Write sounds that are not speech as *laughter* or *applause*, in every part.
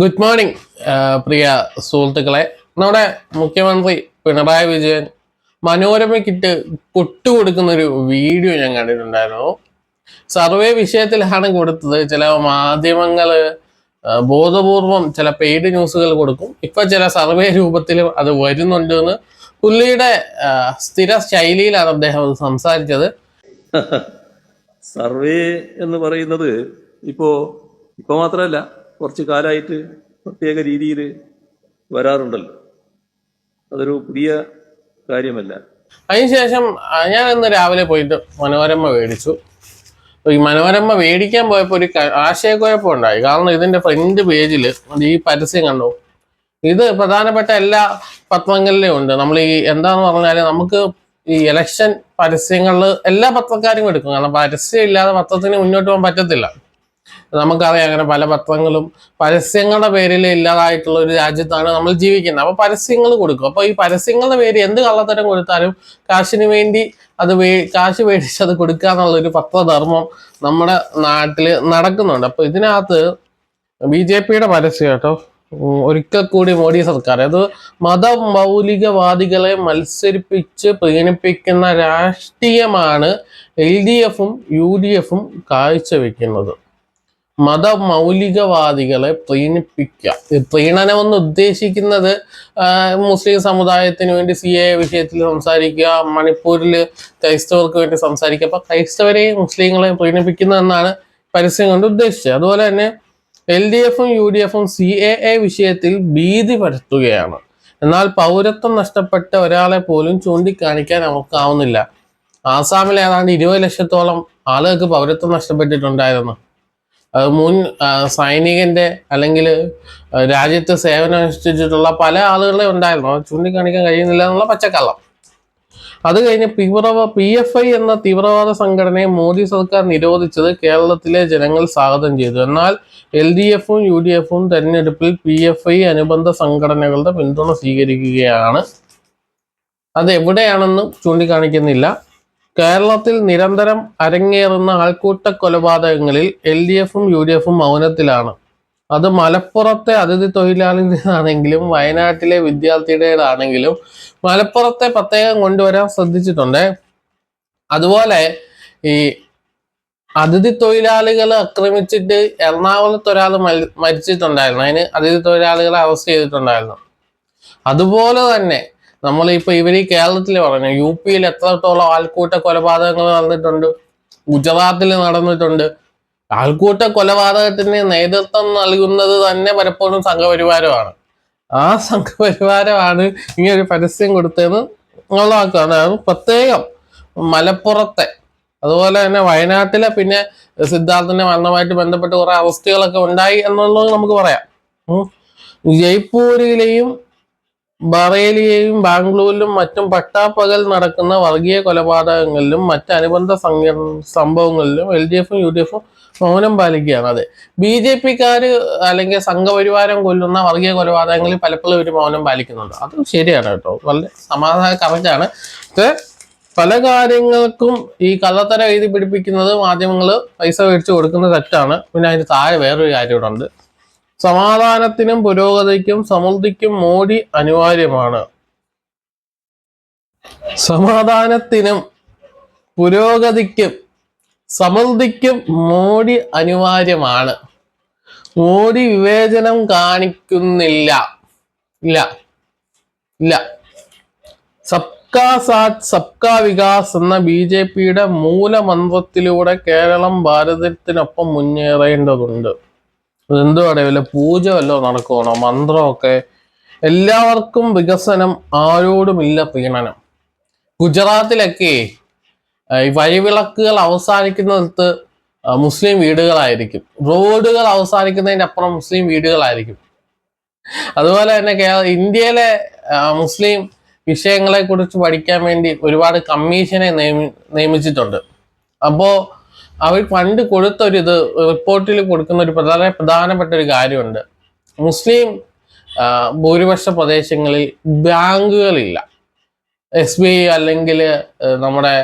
Good morning പ്രിയ സുഹൃത്തുക്കളെ. നമ്മുടെ മുഖ്യമന്ത്രി പിണറായി വിജയൻ മനോരമയ്ക്കിട്ട് കൊട്ടുകൊടുക്കുന്ന ഒരു വീഡിയോ ഞാൻ കണ്ടിട്ടുണ്ടായിരുന്നു. സർവേ വിഷയത്തിലാണ് കൊടുത്തത്. ചില മാധ്യമങ്ങൾ ബോധപൂർവം ചില പെയ്ഡ് ന്യൂസുകൾ കൊടുക്കും. ഇപ്പൊ ചില സർവേ രൂപത്തിൽ അത് വരുന്നുണ്ട് എന്ന് പുള്ളിയുടെ സ്ഥിര ശൈലിയിലാണ് അദ്ദേഹം അത് സംസാരിച്ചത്. *laughs* സർവേ എന്ന് പറയുന്നത് ഇപ്പോ ഇപ്പൊ മാത്രമല്ല കുറച്ച് കാലമായിട്ട് പ്രത്യേക രീതിയിൽ വരാറുണ്ടല്ലോ. അതൊരു പുതിയ കാര്യമല്ല. അതിനുശേഷം ഞാൻ ഇന്ന് രാവിലെ പോയിട്ട് മനോരമ മേടിച്ചു. ഈ മനോരമ മേടിക്കാൻ പോയപ്പോൾ ഒരു ആശയക്കുഴപ്പം ഉണ്ടായി. കാരണം ഇതിന്റെ ഫ്രണ്ട് പേജിൽ ഈ പരസ്യം കണ്ടു? ഇത് പ്രധാനപ്പെട്ട എല്ലാ പത്രങ്ങളിലും ഉണ്ട്. നമ്മൾ ഈ എന്താന്ന് പറഞ്ഞാൽ നമുക്ക് ഈ ഇലക്ഷൻ പരസ്യങ്ങളിൽ എല്ലാ പത്രക്കാരും എടുക്കും. കാരണം പരസ്യം ഇല്ലാതെ പത്രത്തിന് മുന്നോട്ട് പോകാൻ പറ്റത്തില്ല. നമുക്കറിയാം അങ്ങനെ പല പത്രങ്ങളും പരസ്യങ്ങളുടെ പേരിൽ ഇല്ലാതായിട്ടുള്ള ഒരു രാജ്യത്താണ് നമ്മൾ ജീവിക്കുന്നത്. അപ്പോൾ പരസ്യങ്ങൾ കൊടുക്കും. അപ്പോൾ ഈ പരസ്യങ്ങളുടെ പേര് എന്ത് കള്ളത്തരം കൊടുത്താലും കാശിന് വേണ്ടി അത് വേ കാശ് മേടിച്ച് അത് കൊടുക്കുക എന്നുള്ള ഒരു പത്രധർമ്മം നമ്മുടെ നാട്ടിൽ നടക്കുന്നുണ്ട്. അപ്പോൾ ഇതിനകത്ത് ബി ജെ പിയുടെ പരസ്യം കേട്ടോ. ഒരിക്കൽ കൂടി മോഡി സർക്കാർ അത് മതമൗലികവാദികളെ മത്സരിപ്പിച്ച് പ്രീണിപ്പിക്കുന്ന രാഷ്ട്രീയമാണ് എൽ ഡി എഫും യു ഡി എഫും കാഴ്ചവെക്കുന്നത്. മതമൗലികവാദികളെ പ്രീണിപ്പിക്കുക ഈ പ്രീണനം എന്ന് ഉദ്ദേശിക്കുന്നത് മുസ്ലിം സമുദായത്തിന് വേണ്ടി സി എ വിഷയത്തിൽ സംസാരിക്കുക മണിപ്പൂരിൽ ക്രൈസ്തവർക്ക് വേണ്ടി സംസാരിക്കുക. അപ്പം ക്രൈസ്തവരെയും മുസ്ലിങ്ങളെയും പ്രീണിപ്പിക്കുന്ന എന്നാണ് പരസ്യം കൊണ്ട് ഉദ്ദേശിച്ചത്. അതുപോലെ തന്നെ എൽ ഡി എഫും യു ഡി എഫും സി എ എ വിഷയത്തിൽ ഭീതി പരത്തുകയാണ്. എന്നാൽ പൗരത്വം നഷ്ടപ്പെട്ട ഒരാളെ പോലും ചൂണ്ടിക്കാണിക്കാൻ അവർക്കാവുന്നില്ല ആസാമിൽ ഏതാണ്ട് ഇരുപത് ലക്ഷത്തോളം ആളുകൾക്ക് പൗരത്വം നഷ്ടപ്പെട്ടിട്ടുണ്ടായിരുന്നു. മുൻ സൈനികന്റെ അല്ലെങ്കിൽ രാജ്യത്ത് സേവനം അനുഷ്ഠിച്ചിട്ടുള്ള പല ആളുകളെ ഉണ്ടായിരുന്നു. ചൂണ്ടിക്കാണിക്കാൻ കഴിയുന്നില്ല എന്നുള്ള പച്ചക്കള്ളം. അത് കഴിഞ്ഞ് തീവ്രവ പി എഫ് ഐ എന്ന തീവ്രവാദ സംഘടനയെ മോദി സർക്കാർ നിരോധിച്ചത് കേരളത്തിലെ ജനങ്ങൾ സ്വാഗതം ചെയ്തു. എന്നാൽ എൽ ഡി എഫും യു ഡി എഫും തെരഞ്ഞെടുപ്പിൽ പി എഫ് ഐ അനുബന്ധ സംഘടനകളുടെ പിന്തുണ സ്വീകരിക്കുകയാണ്. അത് എവിടെയാണെന്നും ചൂണ്ടിക്കാണിക്കുന്നില്ല. കേരളത്തിൽ നിരന്തരം അരങ്ങേറുന്ന ആൾക്കൂട്ട കൊലപാതകങ്ങളിൽ എൽ ഡി എഫും യു ഡി എഫും മൗനത്തിലാണ്. അത് മലപ്പുറത്തെ അതിഥി തൊഴിലാളിയുടേതാണെങ്കിലും വയനാട്ടിലെ വിദ്യാർത്ഥിയുടേതാണെങ്കിലും മലപ്പുറത്തെ പ്രത്യേകം കൊണ്ടുവരാൻ ശ്രദ്ധിച്ചിട്ടുണ്ട്. അതുപോലെ ഈ അതിഥി തൊഴിലാളികൾ ആക്രമിച്ചിട്ട് എറണാകുളത്ത് ഒരാൾ മരിച്ചിട്ടുണ്ടായിരുന്നു. അതിന് അതിഥി തൊഴിലാളികളെ അറസ്റ്റ് ചെയ്തിട്ടുണ്ടായിരുന്നു. അതുപോലെ തന്നെ നമ്മളിപ്പോ ഇവർ ഈ കേരളത്തിൽ പറഞ്ഞു യു പിയിൽ എത്രത്തോളം ആൾക്കൂട്ട കൊലപാതകങ്ങൾ നടന്നിട്ടുണ്ട് ഗുജറാത്തിൽ നടന്നിട്ടുണ്ട് ആൾക്കൂട്ട കൊലപാതകത്തിന് നേതൃത്വം നൽകുന്നത് തന്നെ പലപ്പോഴും സംഘപരിവാരമാണ്. ആ സംഘപരിവാരമാണ് ഇങ്ങനെ ഒരു പരസ്യം കൊടുത്തതെന്ന് ഉള്ളതാക്കുകയാണ് അത് പ്രത്യേകം മലപ്പുറത്തെ അതുപോലെ തന്നെ വയനാട്ടിലെ പിന്നെ സിദ്ധാർത്ഥിന്റെ മരണമായിട്ട് ബന്ധപ്പെട്ട് കുറെ അവസ്ഥകളൊക്കെ ഉണ്ടായി എന്നുള്ളത് നമുക്ക് പറയാം. ജയ്പൂരിലെയും ബറേലിയെയും ബാംഗ്ലൂരിലും മറ്റും പട്ടാപ്പകൽ നടക്കുന്ന വർഗീയ കൊലപാതകങ്ങളിലും മറ്റ് അനുബന്ധ സംഭവങ്ങളിലും എൽ ഡി എഫും യു ഡി എഫും മൗനം പാലിക്കുകയാണ്. അതെ. ബി ജെ പിക്കാര് അല്ലെങ്കിൽ സംഘപരിവാരം കൊല്ലുന്ന വർഗീയ കൊലപാതകങ്ങളിൽ പലപ്പോഴും ഒരു മൗനം പാലിക്കുന്നുണ്ട്. അത് ശരിയാണ് കേട്ടോ. വളരെ സമാധാന കറക്റ്റാണ് പക്ഷേ പല കാര്യങ്ങൾക്കും ഈ കള്ളത്തര എഴുതി പിടിപ്പിക്കുന്നത് മാധ്യമങ്ങൾ പൈസ മേടിച്ച് കൊടുക്കുന്നത് തെറ്റാണ്. പിന്നെ അതിന് താഴെ വേറൊരു കാര്യം ഇവിടെ ഉണ്ട്. സമാധാനത്തിനും പുരോഗതിക്കും സമൃദ്ധിക്കും മോഡി അനിവാര്യമാണ്. സമാധാനത്തിനും പുരോഗതിക്കും സമൃദ്ധിക്കും മോഡി അനിവാര്യമാണ്. മോഡി വിവേചനം കാണിക്കുന്നില്ല. ഇല്ല. ഇല്ല. സബ്കാ സാത്ത് സബ്കാ വികാസ് എന്ന ബി ജെ പിയുടെ മൂലമന്ത്രത്തിലൂടെ കേരളം ഭാരതത്തിനൊപ്പം മുന്നേറേണ്ടതുണ്ട്. എന്തുവാടെ വല്ല പൂജ വല്ലതും നടക്കുവാണോ? മന്ത്രമൊക്കെ? എല്ലാവർക്കും വികസനം ആരോടുമില്ല പീഡനം ഗുജറാത്തിലൊക്കെ ഈ വഴിവിളക്കുകൾ അവസാനിക്കുന്നിടത്ത് മുസ്ലിം വീടുകളായിരിക്കും. റോഡുകൾ അവസാനിക്കുന്നതിന്റെ അപ്പുറം മുസ്ലിം വീടുകളായിരിക്കും. അതുപോലെ തന്നെ കേരള ഇന്ത്യയിലെ മുസ്ലിം വിഷയങ്ങളെ കുറിച്ച് പഠിക്കാൻ വേണ്ടി ഒരുപാട് കമ്മീഷനെ നിയമി നിയമിച്ചിട്ടുണ്ട്. അപ്പോ അവർ പണ്ട് കൊടുത്തൊരു ഇത് റിപ്പോർട്ടിൽ കൊടുക്കുന്ന ഒരു വളരെ പ്രധാനപ്പെട്ട ഒരു കാര്യമുണ്ട്. മുസ്ലിം ഭൂരിപക്ഷ പ്രദേശങ്ങളിൽ ബാങ്കുകളില്ല. എസ് ബി ഐ അല്ലെങ്കിൽ നമ്മുടെ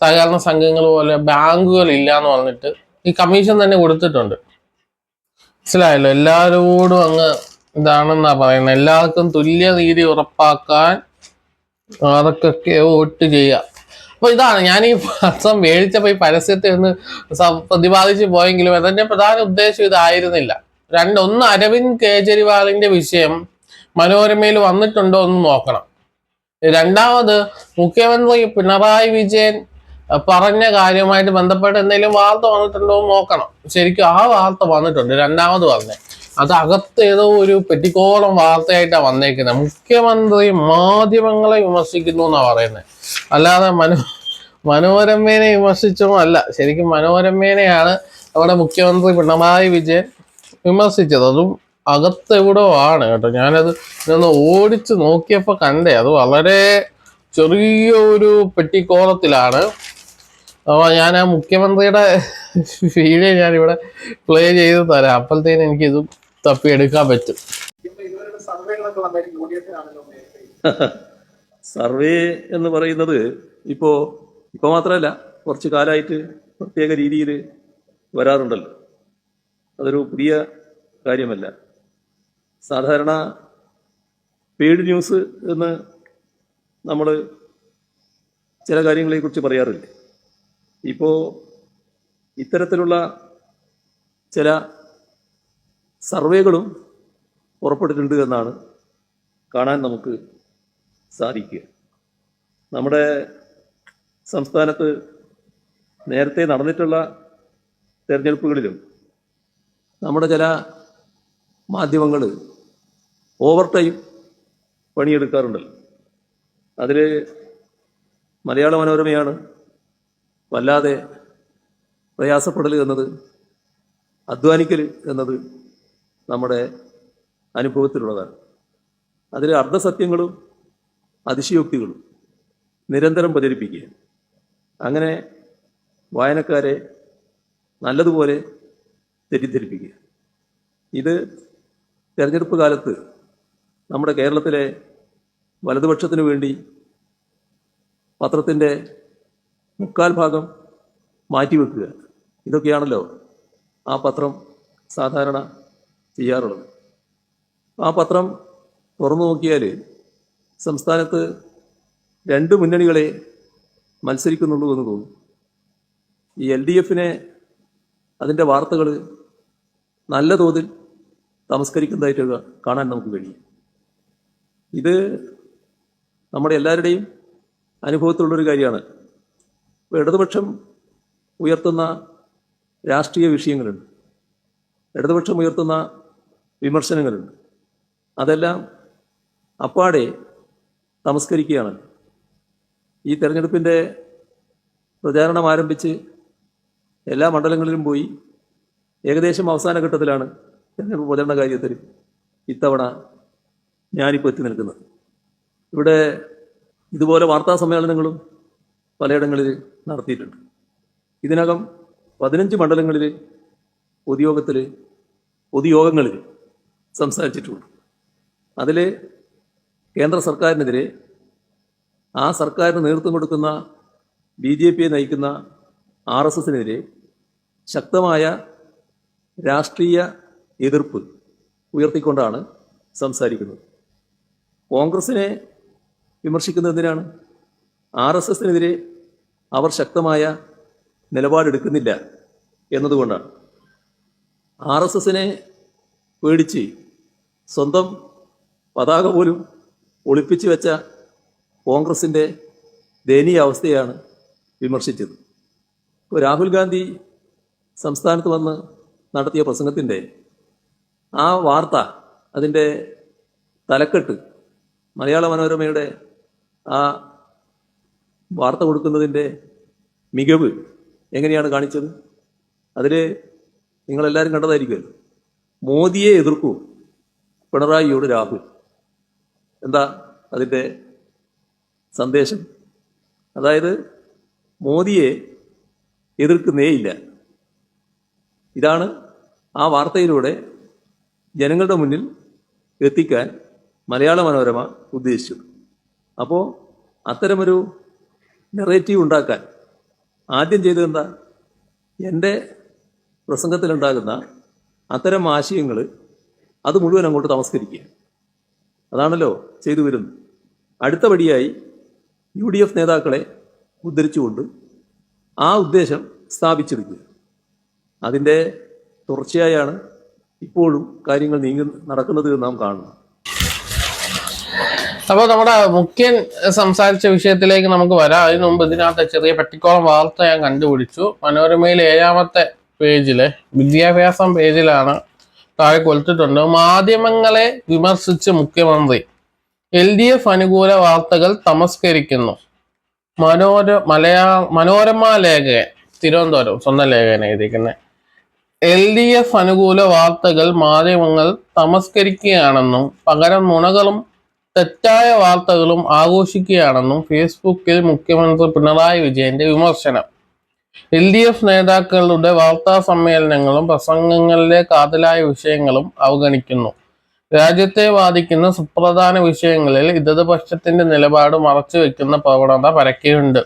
സഹകരണ സംഘങ്ങൾ പോലെ ബാങ്കുകൾ ഇല്ല എന്ന് പറഞ്ഞിട്ട് ഈ കമ്മീഷൻ തന്നെ കൊടുത്തിട്ടുണ്ട്. മനസ്സിലായല്ലോ? എല്ലാവരോടും അങ്ങ് ഇതാണെന്നാ പറയുന്നത്. എല്ലാവർക്കും തുല്യ നീതി ഉറപ്പാക്കാൻ ആർക്കൊക്കെ വോട്ട് ചെയ്യാം. അപ്പൊ ഇതാണ് ഞാൻ ഈ പത്രം മേടിച്ചപ്പോ ഈ പരസ്യത്തെ ഒന്ന് പ്രതിപാദിച്ചു പോയെങ്കിലും അതെന്റെ പ്രധാന ഉദ്ദേശം ഇതായിരുന്നില്ല. രണ്ട് ഒന്ന് അരവിന്ദ് കേജ്രിവാളിന്റെ വിഷയം മനോരമയിൽ വന്നിട്ടുണ്ടോ എന്ന് നോക്കണം. രണ്ടാമത് മുഖ്യമന്ത്രി പിണറായി വിജയൻ പറഞ്ഞ കാര്യവുമായിട്ട് ബന്ധപ്പെട്ട് എന്തെങ്കിലും വാർത്ത വന്നിട്ടുണ്ടോ എന്ന് നോക്കണം. ശരിക്കും ആ വാർത്ത വന്നിട്ടുണ്ട് രണ്ടാമത് പറഞ്ഞ. അത് അകത്ത് ഏതോ ഒരു പെറ്റിക്കോളം വാർത്തയായിട്ടാണ് വന്നേക്കുന്നത് മുഖ്യമന്ത്രി മാധ്യമങ്ങളെ വിമർശിക്കുന്നു എന്നാണ് പറയുന്നത് അല്ലാതെ മനോ മനോരമേനെ വിമർശിച്ചോ അല്ല. ശരിക്കും മനോരമേനെയാണ് നമ്മുടെ മുഖ്യമന്ത്രി പിണറായി വിജയൻ വിമർശിച്ചത്. അതും അകത്തെവിടോ ആണ് കേട്ടോ. ഞാനത് ഇതൊന്ന് ഓടിച്ച് നോക്കിയപ്പോൾ കണ്ടേ. അത് വളരെ ചെറിയ ഒരു പെട്ടിക്കോളത്തിലാണ്. അപ്പോൾ ഞാൻ ആ മുഖ്യമന്ത്രിയുടെ വീഡിയോ ഞാനിവിടെ പ്ലേ ചെയ്ത് തരാം. അപ്പോഴത്തേന് എനിക്ക് ഇത് തപ്പിയെടുക്കാൻ പറ്റും. സർവേ എന്ന് പറയുന്നത് ഇപ്പോ ഇപ്പൊ മാത്രമല്ല കുറച്ച് കാലമായിട്ട് പ്രത്യേക രീതിയിൽ വരാറുണ്ടല്ലോ. അതൊരു പുതിയ കാര്യമല്ല. സാധാരണ പെയ്ഡ് ന്യൂസ് എന്ന് നമ്മൾ ചില കാര്യങ്ങളെക്കുറിച്ച് പറയാറില്ലേ? ഇപ്പോൾ ഇത്തരത്തിലുള്ള ചില സർവേകളും പുറപ്പെട്ടിട്ടുണ്ട് എന്നാണ് കാണാൻ നമുക്ക് സാധിക്കുക. നമ്മുടെ സംസ്ഥാനത്ത് നേരത്തെ നടന്നിട്ടുള്ള തെരഞ്ഞെടുപ്പുകളിലും നമ്മുടെ ചില മാധ്യമങ്ങൾ ഓവർ ടൈം പണിയെടുക്കാറുണ്ടല്ലോ. അതിൽ മലയാള മനോരമയാണ് വല്ലാതെ പ്രയാസപ്പെടൽ എന്നത് അധ്വാനിക്കൽ എന്നത് നമ്മുടെ അനുഭവത്തിലുള്ളതാണ്. അതിൽ അർദ്ധസത്യങ്ങളും അതിശയോക്തികളും നിരന്തരം പ്രചരിപ്പിക്കുക അങ്ങനെ വായനക്കാരെ നല്ലതുപോലെ തെറ്റിദ്ധരിപ്പിക്കുക ഇത് തിരഞ്ഞെടുപ്പ് കാലത്ത് നമ്മുടെ കേരളത്തിലെ വലതുപക്ഷത്തിന് വേണ്ടി പത്രത്തിന്റെ മുക്കാൽ ഭാഗം മാറ്റിവെക്കുക. ഇതൊക്കെയാണല്ലോ ആ പത്രം സാധാരണ ചെയ്യാറുള്ളത്. ആ പത്രം തുറന്നു നോക്കിയാൽ സംസ്ഥാനത്ത് രണ്ട് മുന്നണികളെ മത്സരിക്കുന്നുള്ളൂ എന്ന് തോന്നും. ഈ എൽ ഡി എഫിനെ അതിന്റെ വാർത്തകൾ നല്ല തോതിൽ തമസ്കരിക്കുന്നതായിട്ട് കാണാൻ നമുക്ക് കഴിയും. ഇത് നമ്മുടെ എല്ലാവരുടെയും അനുഭവത്തിലുള്ളൊരു കാര്യമാണ്. ഇപ്പോൾ ഇടതുപക്ഷം ഉയർത്തുന്ന രാഷ്ട്രീയ വിഷയങ്ങളുണ്ട്. ഇടതുപക്ഷം ഉയർത്തുന്ന വിമർശനങ്ങളുണ്ട്. അതെല്ലാം അപ്പാടെ തമസ്കരിക്കുകയാണ് ഈ തെരഞ്ഞെടുപ്പിന്റെ പ്രചാരണം ആരംഭിച്ച് എല്ലാ മണ്ഡലങ്ങളിലും പോയി ഏകദേശം അവസാന ഘട്ടത്തിലാണ് തെരഞ്ഞെടുപ്പ് പ്രചരണ കാര്യത്തിൽ ഇത്തവണ ഞാനിപ്പോൾ എത്തി നിൽക്കുന്നത്. ഇവിടെ ഇതുപോലെ വാർത്താ സമ്മേളനങ്ങളും പലയിടങ്ങളിൽ നടത്തിയിട്ടുണ്ട്. ഇതിനകം പതിനഞ്ച് മണ്ഡലങ്ങളിൽ പൊതുയോഗത്തിൽ പൊതുയോഗങ്ങളിൽ സംസാരിച്ചിട്ടുണ്ട് അതിൽ കേന്ദ്ര സർക്കാരിനെതിരെ ആ സർക്കാരിന് നേതൃത്വം കൊടുക്കുന്ന ബി ജെ പിയെ നയിക്കുന്ന ആർ എസ് എസിനെതിരെ ശക്തമായ രാഷ്ട്രീയ എതിർപ്പ് ഉയർത്തിക്കൊണ്ടാണ് സംസാരിക്കുന്നത്. കോൺഗ്രസിനെ വിമർശിക്കുന്നത് എന്തിനാണ്? ആർ എസ് എസിനെതിരെ അവർ ശക്തമായ നിലപാടെടുക്കുന്നില്ല എന്നതുകൊണ്ടാണ്. ആർ എസ് എസിനെ പേടിച്ച് സ്വന്തം പതാക പോലും ഒളിപ്പിച്ചു വെച്ച കോൺഗ്രസിന്റെ ദയനീയ അവസ്ഥയാണ് വിമർശിച്ചത്. ഇപ്പോൾ രാഹുൽ ഗാന്ധി സംസ്ഥാനത്ത് വന്ന് നടത്തിയ പ്രസംഗത്തിന്റെ ആ വാർത്ത അതിന്റെ തലക്കെട്ട് മലയാള മനോരമയുടെ ആ വാർത്ത കൊടുക്കുന്നതിന്റെ മികവ് എങ്ങനെയാണ് കാണിച്ചത്? അതിൽ നിങ്ങളെല്ലാവരും കണ്ടതായിരിക്കുമല്ലോ. മോദിയെ എതിർക്കൂ. പിണറായിയോട് രാഹുൽ. എന്താ അതിന്റെ സന്ദേശം? അതായത് മോദിയെ എതിർക്കുന്നേയില്ല ഇതാണ് ആ വാർത്തയിലൂടെ ജനങ്ങളുടെ മുന്നിൽ എത്തിക്കാൻ മലയാള മനോരമ ഉദ്ദേശിച്ചു അപ്പോൾ അത്തരമൊരു നെറേറ്റീവ് ഉണ്ടാക്കാൻ ആദ്യം ചെയ്തതെന്താ എന്റെ പ്രസംഗത്തിലുണ്ടാകുന്ന അത്തരം ആശയങ്ങൾ അത് മുഴുവൻ അങ്ങോട്ട് തമസ്കരിക്കുക. അതാണല്ലോ ചെയ്തു വരുന്നത്. അടുത്ത പടിയായി യു ഡി എഫ് നേതാക്കളെ ഉദ്ധരിച്ചുകൊണ്ട് ആ ഉദ്ദേശം സ്ഥാപിച്ചെടുക്കുക. അതിന്റെ തുടർച്ചയായാണ് ഇപ്പോഴും കാര്യങ്ങൾ നീങ്ങി നടക്കുന്നത് നാം കാണുന്നു അപ്പോൾ നമ്മുടെ മുഖ്യൻ സംസാരിച്ച വിഷയത്തിലേക്ക് നമുക്ക് വരാം. അതിനു മുമ്പ് ഇതിനകത്ത് ചെറിയ പെട്ടിക്കോളം വാർത്ത ഞാൻ കണ്ടുപിടിച്ചു. മനോരമയിൽ ഏഴാമത്തെ പേജിൽ വിദ്യാഭ്യാസം പേജിലാണ് താഴെ കൊടുത്തിട്ടുണ്ട്. മാധ്യമങ്ങളെ വിമർശിച്ച് മുഖ്യമന്ത്രി എൽ ഡി എഫ് അനുകൂല വാർത്തകൾ തമസ്കരിക്കുന്നു. മനോര മലയാള മനോരമ ലേഖകൻ തിരുവനന്തപുരം സ്വന്തം ലേഖകൻ എഴുതിയിരിക്കുന്നത്. എൽ ഡി എഫ് അനുകൂല വാർത്തകൾ മാധ്യമങ്ങൾ തമസ്കരിക്കുകയാണെന്നും പകരം നുണകളും തെറ്റായ വാർത്തകളും ആഘോഷിക്കുകയാണെന്നും ഫേസ്ബുക്കിൽ മുഖ്യമന്ത്രി പിണറായി വിജയന്റെ വിമർശനം. എൽ ഡി എഫ് നേതാക്കളുടെ വാർത്താ സമ്മേളനങ്ങളും പ്രസംഗങ്ങളിലെ കാതലായ വിഷയങ്ങളും അവഗണിക്കുന്നു. രാജ്യത്തെ ബാധിക്കുന്ന സുപ്രധാന വിഷയങ്ങളിൽ ഇടതുപക്ഷത്തിന്റെ നിലപാട് മറച്ചുവെക്കുന്ന പ്രവണത പരക്കെയുണ്ട്.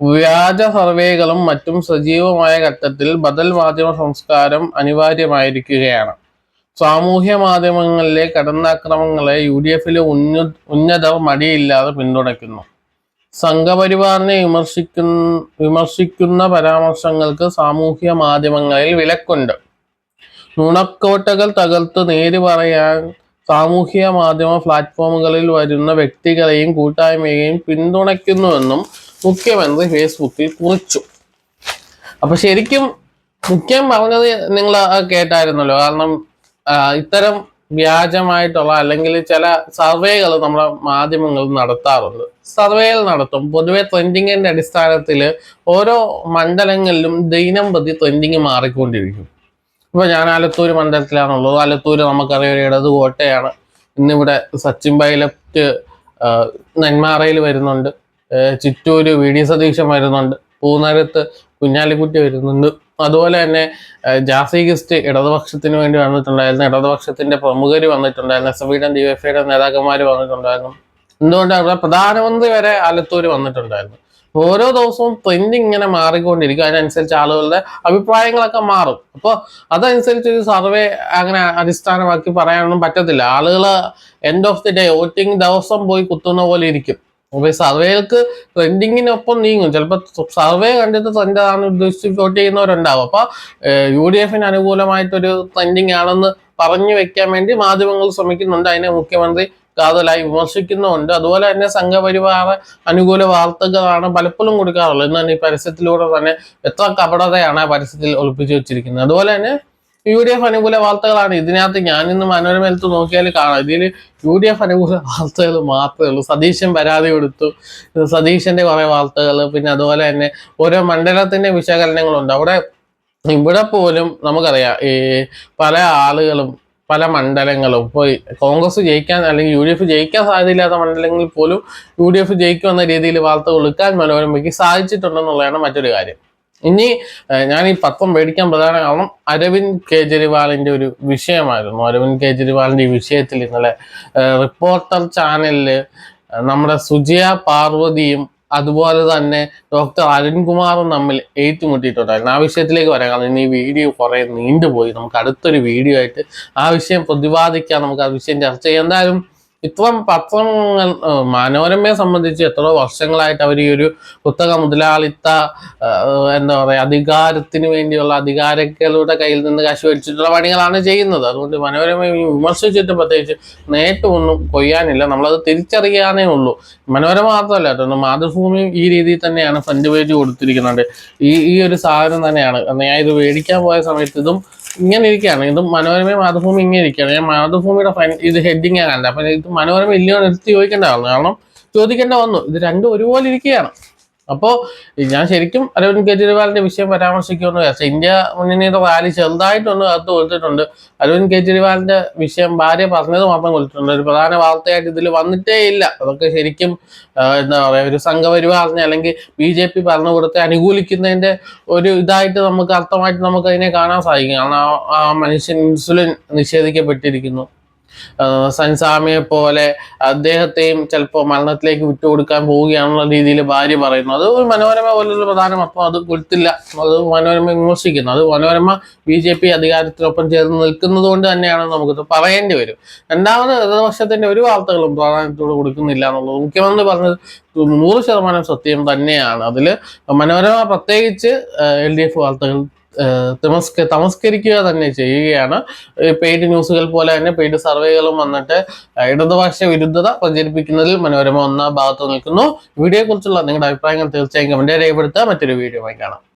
വ്യാജ സർവേകളും മറ്റും സജീവമായ ഘട്ടത്തിൽ ബദൽ മാധ്യമ സംസ്കാരം അനിവാര്യമായിരിക്കുകയാണ്. സാമൂഹ്യ മാധ്യമങ്ങളിലെ കടന്നാക്രമങ്ങളെ യു ഡി എഫിലെ ഉന്നത ഉന്നതർ മടിയില്ലാതെ പിന്തുണയ്ക്കുന്നു. സംഘപരിവാറിനെ വിമർശിക്കുന്ന വിമർശിക്കുന്ന പരാമർശങ്ങൾക്ക് സാമൂഹ്യ മാധ്യമങ്ങളിൽ വിലക്കുണ്ട്. നുണക്കോട്ടകൾ തകർത്ത് നേര് പറയാൻ സാമൂഹ്യ മാധ്യമ പ്ലാറ്റ്ഫോമുകളിൽ വരുന്ന വ്യക്തികളെയും കൂട്ടായ്മയെയും പിന്തുണയ്ക്കുന്നുവെന്നും മുഖ്യമന്ത്രി ഫേസ്ബുക്കിൽ കുറിച്ചു. അപ്പൊ ശരിക്കും മുഖ്യം പറഞ്ഞത് നിങ്ങൾ കേട്ടായിരുന്നല്ലോ. കാരണം ഇത്തരം വ്യാജമായിട്ടുള്ള അല്ലെങ്കിൽ ചില സർവേകൾ നമ്മുടെ മാധ്യമങ്ങൾ നടത്താറുണ്ട്. സർവേകൾ നടത്തും. പൊതുവെ ട്രെൻഡിങ്ങിന്റെ അടിസ്ഥാനത്തിൽ ഓരോ മണ്ഡലങ്ങളിലും ദൈനം പ്രതി ട്രെൻഡിങ് മാറിക്കൊണ്ടിരിക്കും. ഇപ്പൊ ഞാൻ ആലത്തൂർ മണ്ഡലത്തിലാണുള്ളത്. ആലത്തൂർ നമുക്കറിയാം ഇടത് കോട്ടയാണ്. ഇന്നിവിടെ സച്ചിൻ പൈലറ്റ് നെന്മാറയിൽ വരുന്നുണ്ട്. ചിറ്റൂര് വി ഡി സതീശൻ വരുന്നുണ്ട്. പൂനരത്ത് കുഞ്ഞാലിക്കുട്ടി വരുന്നുണ്ട്. അതുപോലെ തന്നെ ജാസി ഗിസ്റ്റ് ഇടതുപക്ഷത്തിന് വേണ്ടി വന്നിട്ടുണ്ടായിരുന്നു. ഇടതുപക്ഷത്തിന്റെ പ്രമുഖർ വന്നിട്ടുണ്ടായിരുന്നു. എസ് എഫ് ഐയുടെ നേതാക്കന്മാർ വന്നിട്ടുണ്ടായിരുന്നു. എന്തുകൊണ്ടാണ് അവിടെ പ്രധാനമന്ത്രി വരെ ആലത്തൂർ വന്നിട്ടുണ്ടായിരുന്നു. ഓരോ ദിവസവും ട്രെൻഡ് ഇങ്ങനെ മാറിക്കൊണ്ടിരിക്കും. അതിനനുസരിച്ച് ആളുകളുടെ അഭിപ്രായങ്ങളൊക്കെ മാറും. അപ്പോൾ അതനുസരിച്ച് ഒരു സർവേ അങ്ങനെ അടിസ്ഥാനമാക്കി പറയാനൊന്നും പറ്റത്തില്ല. ആളുകൾ end of the day voting ദിവസം പോയി കുത്തുന്ന പോലെ ഇരിക്കും. അപ്പൊ ഈ സർവേകൾക്ക് ട്രെൻഡിങ്ങിനൊപ്പം നീങ്ങും. ചിലപ്പോൾ സർവേ കണ്ടിട്ട് ട്രെൻഡ് ആണ് ഉദ്ദേശിച്ച് വോട്ട് ചെയ്യുന്നവരുണ്ടാവും. അപ്പൊ യു ഡി എഫിന് അനുകൂലമായിട്ടൊരു ട്രെൻഡിങ് ആണെന്ന് പറഞ്ഞു വെക്കാൻ വേണ്ടി മാധ്യമങ്ങൾ ശ്രമിക്കുന്നുണ്ട്. അതിനെ മുഖ്യമന്ത്രി കാതലായി വിമർശിക്കുന്നുമുണ്ട്. അതുപോലെ തന്നെ സംഘപരിവാർ അനുകൂല വാർത്തകളാണ് പലപ്പോഴും കൊടുക്കാറുള്ളത്. ഇന്ന് ഈ പരസ്യത്തിലൂടെ തന്നെ എത്ര കപടതയാണ് ആ പരസ്യത്തിൽ ഒളിപ്പിച്ചു വെച്ചിരിക്കുന്നത്. അതുപോലെ തന്നെ യു ഡി എഫ് അനുകൂല വാർത്തകളാണ്. ഇതിനകത്ത് ഞാൻ ഇന്ന് മനോരമയിലത്ത് നോക്കിയാൽ കാണാം. ഇതിൽ യു ഡി എഫ് അനുകൂല വാർത്തകൾ മാത്രമേ ഉള്ളൂ. സതീശൻ പരാതി കൊടുത്തു. സതീശന്റെ കുറെ വാർത്തകൾ പിന്നെ അതുപോലെ തന്നെ ഓരോ മണ്ഡലത്തിന്റെ വിശകലനങ്ങളുണ്ട്. അവിടെ ഇവിടെ പോലും നമുക്കറിയാം ഈ പല ആളുകളും പല മണ്ഡലങ്ങളും ഇപ്പോൾ കോൺഗ്രസ് ജയിക്കാൻ അല്ലെങ്കിൽ യു ഡി എഫ് ജയിക്കാൻ സാധ്യതയില്ലാത്ത മണ്ഡലങ്ങളിൽ പോലും യു ഡി എഫ് ജയിക്കുമെന്ന രീതിയിൽ വാർത്ത കൊടുക്കാൻ മനോരമയ്ക്ക് സാധിച്ചിട്ടുണ്ടെന്നുള്ളതാണ് മറ്റൊരു കാര്യം. ഇനി ഞാൻ ഈ പത്രം മേടിക്കാൻ പ്രധാന കാരണം അരവിന്ദ് കേജ്രിവാളിന്റെ ഒരു വിഷയമായിരുന്നു. അരവിന്ദ് കേജ്രിവാളിന്റെ ഈ വിഷയത്തിൽ ഇന്നലെ റിപ്പോർട്ടർ ചാനലിൽ നമ്മുടെ സുജയ പാർവതിയും അതുപോലെ തന്നെ ഡോക്ടർ അരുൺകുമാറും തമ്മിൽ ഏറ്റുമുട്ടിയിട്ടുണ്ടായിരുന്നു. ആ വിഷയത്തിലേക്ക് വരാം. കാരണം ഇനി ഈ വീഡിയോ കുറെ നീണ്ടുപോയി. നമുക്ക് അടുത്തൊരു വീഡിയോ ആയിട്ട് ആ വിഷയം പ്രതിപാദിക്കാം. നമുക്ക് ആ വിഷയം ചർച്ച ചെയ്യാം. എന്തായാലും ഇത്രയും പത്രങ്ങൾ മനോരമയെ സംബന്ധിച്ച് എത്ര വർഷങ്ങളായിട്ട് അവർ ഈ ഒരു പുസ്തക മുതലാളിത്ത എന്താ പറയുക അധികാരത്തിന് വേണ്ടിയുള്ള അധികാരികളുടെ കയ്യിൽ നിന്ന് കാശ് വലിച്ചിട്ടുള്ള പണികളാണ് ചെയ്യുന്നത്. അതുകൊണ്ട് മനോരമ വിമർശിച്ചിട്ട് പ്രത്യേകിച്ച് നേട്ടമൊന്നും കൊയ്യാനില്ല. നമ്മളത് തിരിച്ചറിയാനേ ഉള്ളൂ. മനോരമ മാത്രമല്ല കേട്ടോ മാതൃഭൂമി ഈ രീതിയിൽ തന്നെയാണ് ഫ്രണ്ട് പേജ് കൊടുത്തിരിക്കുന്നുണ്ട്. ഈ ഈ ഒരു സാധനം തന്നെയാണ്. ഞാൻ ഇത് മേടിക്കാൻ പോയ സമയത്ത് ഇതും ഇങ്ങനെ ഇരിക്കുകയാണ് ഇത് മനോരമ മാതൃഭൂമി ഇങ്ങനെ ഇരിക്കുകയാണ് ഞാൻ മാതൃഭൂമിയുടെ ഫ്രണ്ട് ഇത് ഹെഡിങ് ആണ്. കണ്ടത് അപ്പൊ ഇത് മനോരമ ഇല്ലയോ എടുത്ത് ചോദിക്കേണ്ടതാണ് കാരണം ചോദിക്കേണ്ട വന്നു. ഇത് രണ്ടും ഒരുപോലെ ഇരിക്കുകയാണ്. അപ്പോ ഞാൻ ശരിക്കും അരവിന്ദ് കെജ്രിവാളിന്റെ വിഷയം പരാമർശിക്കുമെന്ന് വിചാരിച്ചു. ഇന്ത്യ മുന്നണിയുടെ റാലി ചെറുതായിട്ടൊന്ന് അത് കൊടുത്തിട്ടുണ്ട് അരവിന്ദ് കെജ്രിവാളിന്റെ വിഷയം ഭാര്യ പറഞ്ഞത് മാത്രം കൊടുത്തിട്ടുണ്ട് ഒരു പ്രധാന വാർത്തയായിട്ട് ഇതിൽ വന്നിട്ടേ ഇല്ല. അതൊക്കെ ശരിക്കും എന്താ പറയാ ഒരു സംഘപരിവാറിനെ അല്ലെങ്കിൽ ബി ജെ പി ഭരണകൂടത്തെ അനുകൂലിക്കുന്നതിന്റെ ഒരു ഇതായിട്ട് നമുക്ക് അർത്ഥമായിട്ട് നമുക്ക് അതിനെ കാണാൻ സാധിക്കും. കാരണം ആ- മനുഷ്യൻ ഇൻസുലിൻ നിഷേധിക്കപ്പെട്ടിരിക്കുന്നു. സൻസാമിയെ പോലെ അദ്ദേഹത്തെയും ചിലപ്പോൾ മരണത്തിലേക്ക് വിട്ടുകൊടുക്കാൻ പോവുകയാണെന്നുള്ള രീതിയിൽ ഭാര്യ പറയുന്നു. അത് ഒരു മനോരമ പോലൊരു പ്രധാന. പത്രം അത് കൊടുത്തില്ല. അത് മനോരമ വിമർശിക്കുന്നു. അത് മനോരമ ബി ജെ പി അധികാരത്തിനൊപ്പം ചേർന്ന് നിൽക്കുന്നത് കൊണ്ട് തന്നെയാണ് നമുക്കിത് പറയേണ്ടി വരും. രണ്ടാമത് ഇടതുപക്ഷത്തിന്റെ ഒരു വാർത്തകളും പ്രാധാന്യത്തോട് കൊടുക്കുന്നില്ല എന്നുള്ളത് മുഖ്യമന്ത്രി പറഞ്ഞത് നൂറ് ശതമാനം സത്യം തന്നെയാണ്. അതിൽ മനോരമ പ്രത്യേകിച്ച് എൽ ഡി എഫ് വാർത്തകൾ തമസ്കരിക്കുക തന്നെ ചെയ്യുകയാണ്. പെയ്ഡ് ന്യൂസുകൾ പോലെ തന്നെ പെയ്ഡ് സർവേകളും വന്നിട്ട് ഇടതുപക്ഷ വിരുദ്ധത പ്രചരിപ്പിക്കുന്നതിൽ മനോരമ ഒന്നാം ഭാഗത്ത് നിൽക്കുന്നു. വീഡിയോയെക്കുറിച്ചുള്ള നിങ്ങളുടെ അഭിപ്രായങ്ങൾ തീർച്ചയായും കമന്റ് രേഖപ്പെടുത്തുക. മറ്റൊരു വീഡിയോ കാണാം.